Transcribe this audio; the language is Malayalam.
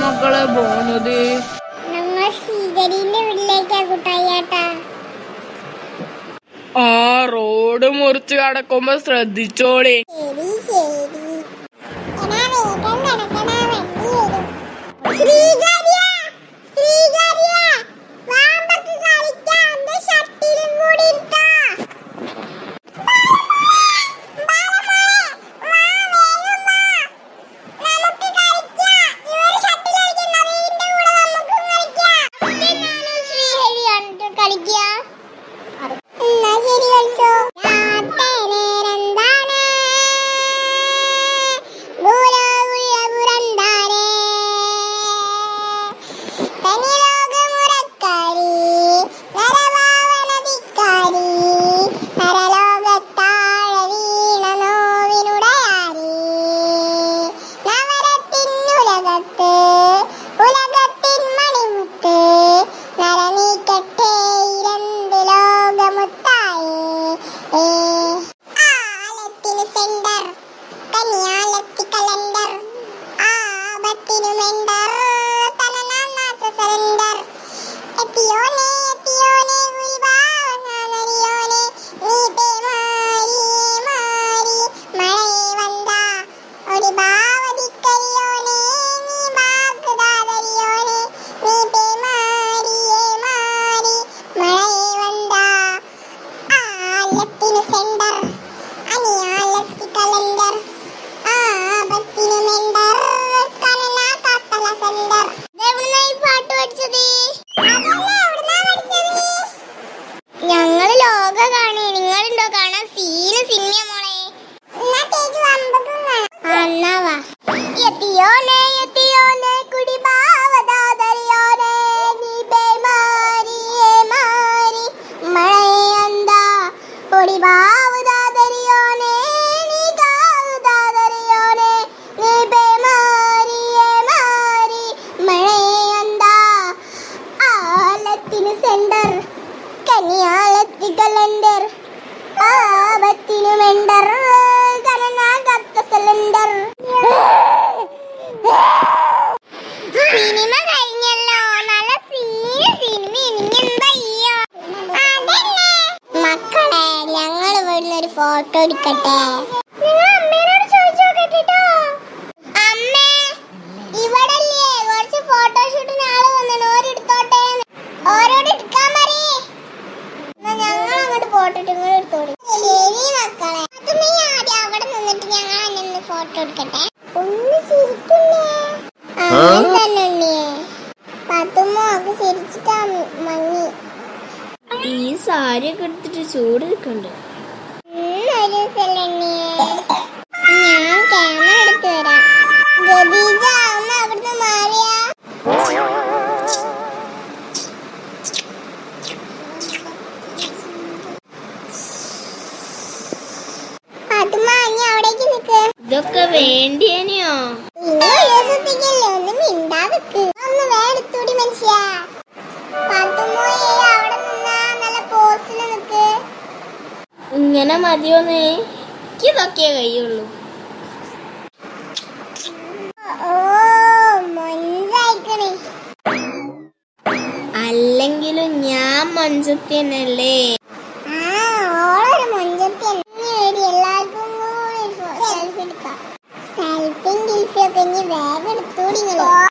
മക്കളെ പോണത്? ആ റോഡ് മുറിച്ച് കടക്കുമ്പോ ശ്രദ്ധിച്ചോളേ. ശരി. వడివావుదా దరియోనే నీ కావుదా దరియోనే నీ పే మారియే మారి மழையந்தா ஆலத்தினு செண்டர் கனியாலத்தி கலண்டர் ஆபத்தினு மெண்டர் கனனா கத்த சிலிண்டர். ഫോട്ടോ എടുക്കട്ടെ? ഫോട്ടോ എടുക്കട്ടെ. ഒന്ന് ഈ സാരിയൊക്കെ എടുത്തിട്ട് ചൂട് നിൽക്കണ്ടേ? ഞാൻ ക്യാമറ ഇതൊക്കെ വേണ്ടിയനെയോ? ഇന്ന് ഒന്നും മിണ്ടാ വെക്ക് മതിയോന്നേ എനിക്കിതൊക്കെയേ കഴിയുള്ളൂ അല്ലെങ്കിലും ഞാൻ മഞ്ചത്തിനല്ലേ എല്ലാവർക്കും സെൽഫി എടുക്കാം. സെൽഫിയും വേഗം